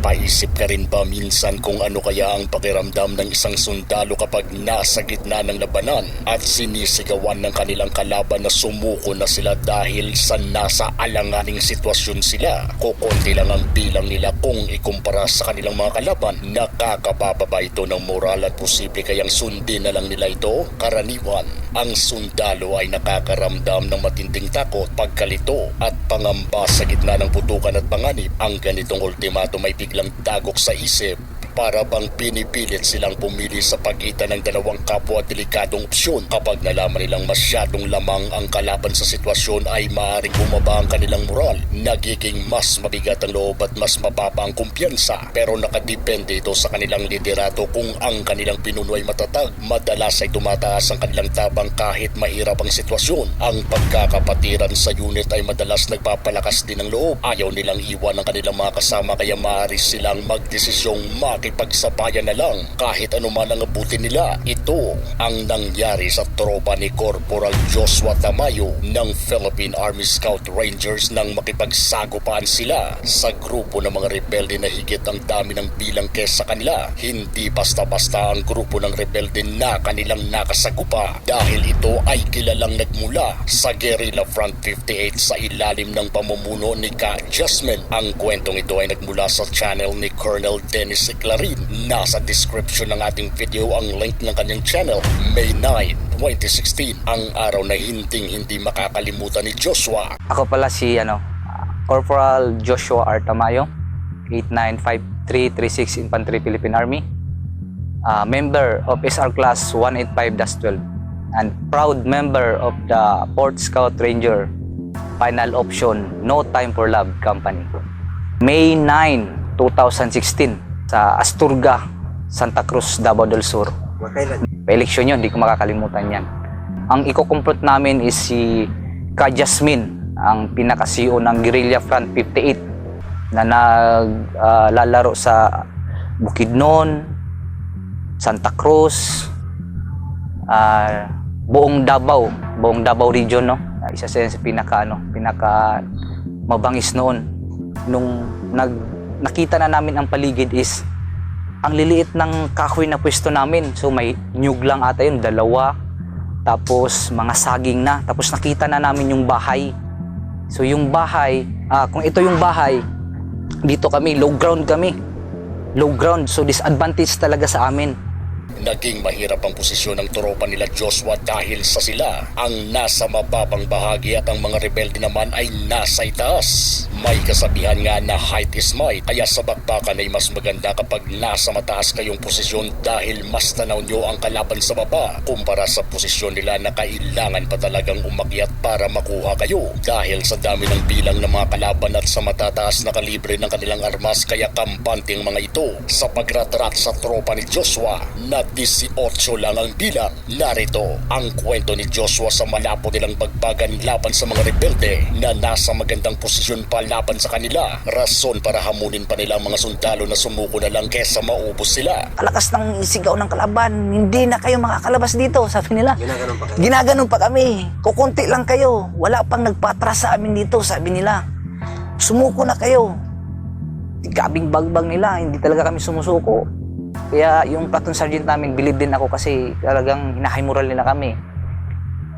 Napapaisip ka rin ba minsan kung ano kaya ang pakiramdam ng isang sundalo kapag nasa gitna ng labanan at sinisigawan ng kanilang kalaban na sumuko na sila dahil sa nasa alanganing sitwasyon sila? Kukunti lang ang bilang nila kung ikumpara sa kanilang mga kalaban. Nakakabababa ito ng moral at posible kayang sundin na lang nila ito? Karaniwan, ang sundalo ay nakakaramdam ng matinding takot, pagkalito at pangamba sa gitna ng putukan at panganib. Ang ganitong ultimatum ay biglang dagok sa isip para bang pinipilit silang pumili sa pagitan ng dalawang kapwa delikadong opsyon. Kapag nalaman nilang masyadong lamang ang kalaban sa sitwasyon ay maaaring bumaba ang kanilang moral. Nagiging mas mabigat ang loob at mas mababa ang kumpiyansa. Pero nakadepende ito sa kanilang liderato kung ang kanilang pinuno ay matatag. Madalas ay tumataas ang kanilang tabang kahit mahirap ang sitwasyon. Ang pagkakapatiran sa unit ay madalas nagpapalakas din ng loob. Ayaw nilang iwan ang kanilang mga kasama kaya maaari silang magdesisyong makipagsabayan na lang kahit anuman ang abutin nila. Ito ang nangyari sa tropa ni Corporal Joshua Tamayo ng Philippine Army Scout Rangers nang makipagsagupaan sila sa grupo ng mga rebelde na higit ang dami ng bilang kesa kanila. Hindi basta-basta ang grupo ng rebelde na kanilang nakasagupa dahil ito ay kilalang nagmula sa Guerrilla Front 58 sa ilalim ng pamumuno ni Ka Jasmine. Ang kwentong ito ay nagmula sa channel ni Colonel Dennis Clarin. Nasa description ng ating video ang link ng kanyang channel. May 9, 2016, ang araw na hinding-hindi makakalimutan ni Joshua. Ako pala si ano, Corporal Joshua R. Tamayo, 895336 Infantry Philippine Army. Uh, member of SR Class 185-12 and proud member of the Port Scout Ranger Final Option No Time for Love Company. May 9, 2016 sa Asturga, Santa Cruz, Davao del Sur. Pa-eleksyon yun, hindi ko makakalimutan yan. Ang iko-complete namin is si Ka Jasmine, ang pinaka-CEO ng Guerrilla Front 58 na naglalaro sa Bukidnon, Santa Cruz, ah, buong Davao, buong Davao region no. Isa sa pinaka ano, pinaka mabangis noon. Nung nag nakita na namin ang paligid is ang liliit ng kahoy na pwesto namin. So may nyug lang ata yun, dalawa. Tapos mga saging na. Tapos nakita na namin yung bahay. So yung bahay, ah, kung ito yung bahay, dito kami, low ground kami. Low ground, so disadvantage talaga sa amin. Naging mahirap ang posisyon ng tropa nila Joshua dahil sa sila ang nasa mababang bahagi at ang mga rebelde naman ay nasa itaas. May kasabihan nga na height is might kaya sa bakbakan ay mas maganda kapag nasa mataas kayong posisyon dahil mas tanaw nyo ang kalaban sa baba kumpara sa posisyon nila na kailangan pa talagang umakyat para makuha kayo. Dahil sa dami ng bilang ng mga kalaban at sa matataas na kalibre ng kanilang armas kaya kampante ang mga ito sa pagratrat sa tropa ni Joshua na 18 lang ang bilang. Narito ang kwento ni Joshua sa malabo nilang bagbagan laban sa mga rebelde na nasa magandang posisyon pa laban sa kanila. Rason para hamunin pa nila ang mga sundalo na sumuko na lang kesa maubos sila. kalakas ng sigaw ng kalaban, hindi na kayo makakalabas dito, sabi nila. Ginaganon pa kami. Ginaganon pa kami. Kukunti lang kayo. Wala pang nagpatras sa amin dito, sabi nila. Sumuko na kayo. Gabing bagbang nila, hindi talaga kami sumusuko. Kaya yung platoon sergeant namin, believe din ako kasi talagang hinahay moral nila kami.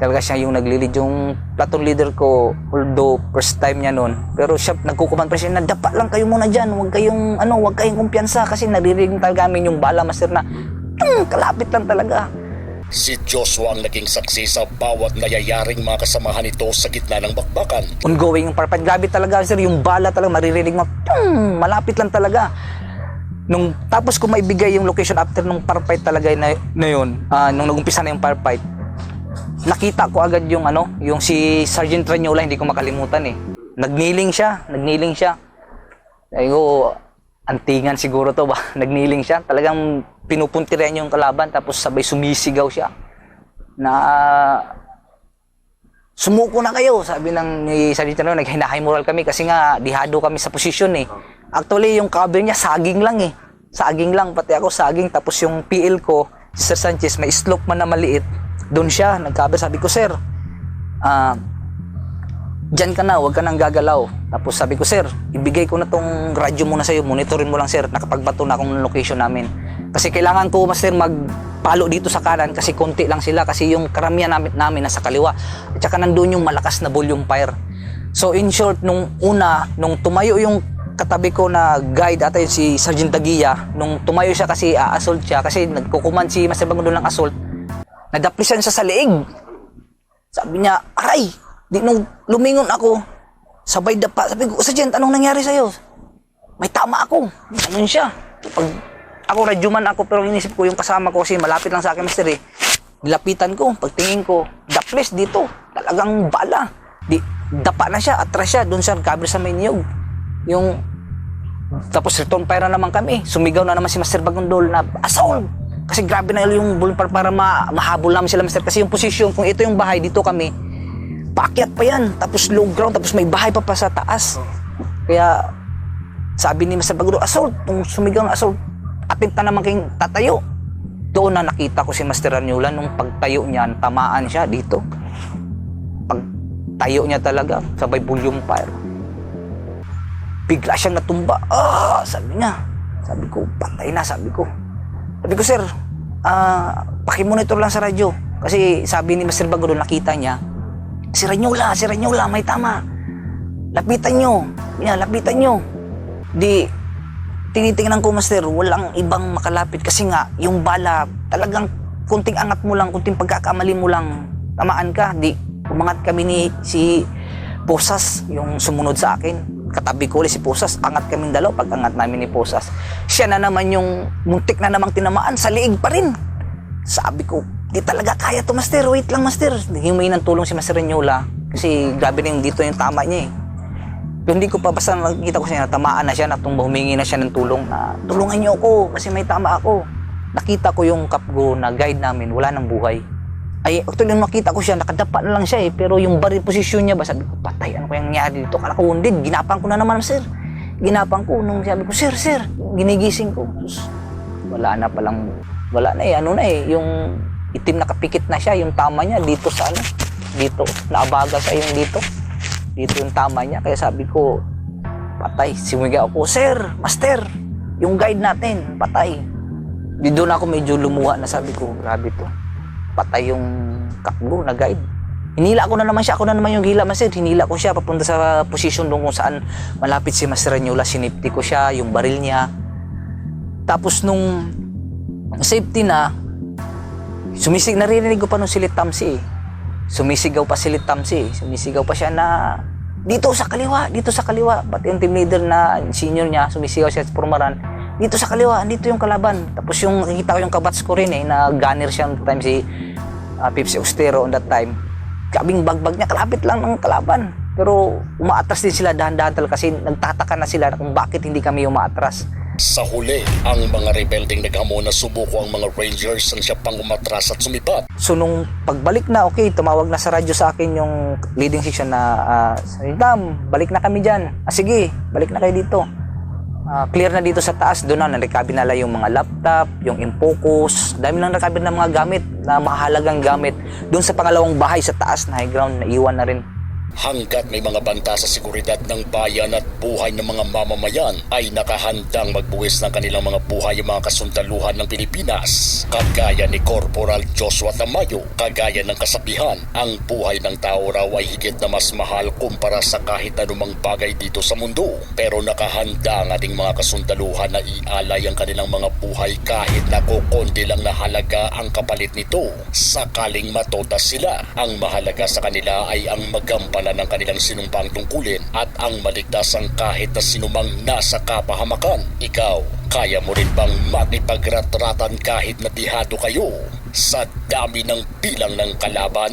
Talaga siya yung nag-lead yung platoon leader ko, although first time niya noon. Pero siya nagkukuman pa siya na dapat lang kayo muna dyan, huwag kayong, ano, huwag kayong kumpiyansa kasi naririnig talaga namin yung bala master na, "Hmm, kalapit lang talaga. Si Joshua ang naging saksi sa bawat nayayaring mga kasamahan nito sa gitna ng bakbakan. ongoing yung parpad. Grabe talaga, sir, yung bala talaga, maririnig mo, "Tung!" malapit lang talaga. Nung, tapos kung maibigay yung location after nung firefight talaga na, na yun, ah, nung nagumpisa na yung firefight, nakita ko agad yung ano, yung si Sergeant Ranyola, hindi ko makalimutan eh. Nagniling siya, nagniling siya. Ay ko, antingan siguro to ba? Nagniling siya. Talagang pinupuntiran yung kalaban tapos sabay sumisigaw siya. Na Sumuko na kayo, sabi ng ni Sergeant Tanong, naghinahay moral kami kasi nga dihado kami sa posisyon eh. Actually, yung cover niya saging lang eh. Saging lang, pati ako saging. Tapos yung PL ko, si Sir Sanchez, may slope man na maliit. Doon siya, nag-cover. Sabi ko, Sir, ah, Diyan ka na, huwag ka nang gagalaw. Tapos sabi ko, sir, ibigay ko na tong radyo muna sa'yo. Monitorin mo lang, sir. Nakapagbato na akong location namin. Kasi kailangan ko, master, magpalo dito sa kanan kasi konti lang sila. Kasi yung karamihan namin, namin nasa kaliwa. At saka nandun yung malakas na volume fire. So in short, nung una, nung tumayo yung katabi ko na guide ata si Sergeant Tagiya, nung tumayo siya kasi a-assault siya, kasi nagkukuman si Master Bango doon ng assault, nadaplisan siya sa leeg. Sabi niya, aray! Di nung lumingon ako, sabay dapa. Sabi ko, Sergeant, anong nangyari sa'yo? May tama ako. Ganun siya. Pag ako radyoman ako, pero inisip ko yung kasama ko kasi malapit lang sa akin, Master eh. Nilapitan ko, pagtingin ko, daples dito. Talagang bala. Di, dapa na siya, atras siya, doon siya, kabre sa may niyog. Yung, tapos return fire na naman kami. Sumigaw na naman si Master Bagondol na, assault! Kasi grabe na yung bull para, para ma, mahabol namin sila, Master. Kasi yung posisyon, kung ito yung bahay, dito kami, paakyat pa yan. Tapos low ground, tapos may bahay pa pa sa taas. Kaya, sabi ni Master Bagondol, assault! Nung sumigaw ng assault, attempt na naman kayong tatayo. Doon na nakita ko si Master Ranyola nung pagtayo niya, tamaan siya dito. Pagtayo niya talaga, sabay volume fire bigla siyang natumba. Ah, sabi niya. Sabi ko, patay na, sabi ko. Sabi ko, sir, ah, pakimonitor lang sa radyo. Kasi sabi ni Master Bago nakita niya, si Ranyola, si Ranyola, may tama. Lapitan nyo. Niya, lapitan nyo. Di, tinitingnan ko, Master, walang ibang makalapit. Kasi nga, yung bala, talagang kunting angat mo lang, kunting pagkakamali mo lang, tamaan ka. Di, umangat kami ni si Posas, yung sumunod sa akin katabi ko ulit si Pusas, angat kaming dalaw pag angat namin ni Pusas. Siya na naman yung muntik na namang tinamaan, sa liig pa rin. Sabi ko, di talaga kaya to master, wait lang master. Himuin ng tulong si Master Renyola kasi grabe rin dito yung tama niya eh. Pero hindi ko pa basta nakita ko siya, tamaan na siya, natumba, humingi na siya ng tulong na tulungan niyo ako kasi may tama ako. Nakita ko yung kapgo na guide namin, wala nang buhay. Ay, actually, makita ko siya, nakadapa na lang siya eh. Pero yung bari posisyon niya ba, sabi ko, patay, ano kayang nangyari dito? Kala ko wounded, ginapang ko na naman, sir. Ginapang ko, nung sabi ko, sir, sir, ginigising ko. Tapos, wala na palang, wala na eh, ano na eh, yung itim na kapikit na siya, yung tama niya dito sa ano, dito, naabaga sa yung dito. Dito yung tama niya, kaya sabi ko, patay. Simuga ako, sir, master, yung guide natin, patay. Di doon ako medyo lumuha na sabi ko, grabe to patay yung kakbo na guide. Hinila ko na naman siya, ako na naman yung hila master. Hinila ko siya papunta sa position doon kung saan malapit si Master Ranyola. Sinipti ko siya, yung baril niya. Tapos nung safety na, sumisig, naririnig ko pa nung silit Tamsi eh. Sumisigaw pa silit Tamsi eh. Sumisigaw pa siya na dito sa kaliwa, dito sa kaliwa. Pati yung team leader na senior niya, sumisigaw siya sa Purmaran dito sa kaliwa, dito yung kalaban. Tapos yung nakikita ko yung kabats ko rin eh, na gunner siya noong time si uh, Pipsi Ostero on that time. Kabing bagbag niya, kalapit lang ng kalaban. Pero umaatras din sila dahan-dahan talaga kasi nagtataka na sila kung bakit hindi kami umaatras. Sa huli, ang mga rebelding naghamon na subuko ang mga Rangers ang siya pang umatras at sumipat. So nung pagbalik na, okay, tumawag na sa radyo sa akin yung leading section na, uh, Dam, balik na kami dyan. Ah, sige, balik na kayo dito. Ah, clear na dito sa taas, doon na narekabi nila yung mga laptop, yung infocus, dami lang narekabi ng mga gamit na mahalagang gamit. Doon sa pangalawang bahay sa taas na high ground, naiwan na rin. Hanggat may mga banta sa seguridad ng bayan at buhay ng mga mamamayan ay nakahandang magbuwis ng kanilang mga buhay ang mga kasundaluhan ng Pilipinas. Kagaya ni Corporal Joshua Tamayo, kagaya ng kasabihan, ang buhay ng tao raw ay higit na mas mahal kumpara sa kahit anumang bagay dito sa mundo. Pero nakahanda ang ating mga kasundaluhan na ialay ang kanilang mga buhay kahit na kukundi lang na halaga ang kapalit nito. Sakaling matoda sila, ang mahalaga sa kanila ay ang magampanan ng kanilang sinumpang tungkulin at ang maligtas ang kahit na sinumang nasa kapahamakan. Ikaw, kaya mo rin bang makipagratratan kahit na tihado kayo sa dami ng bilang ng kalaban?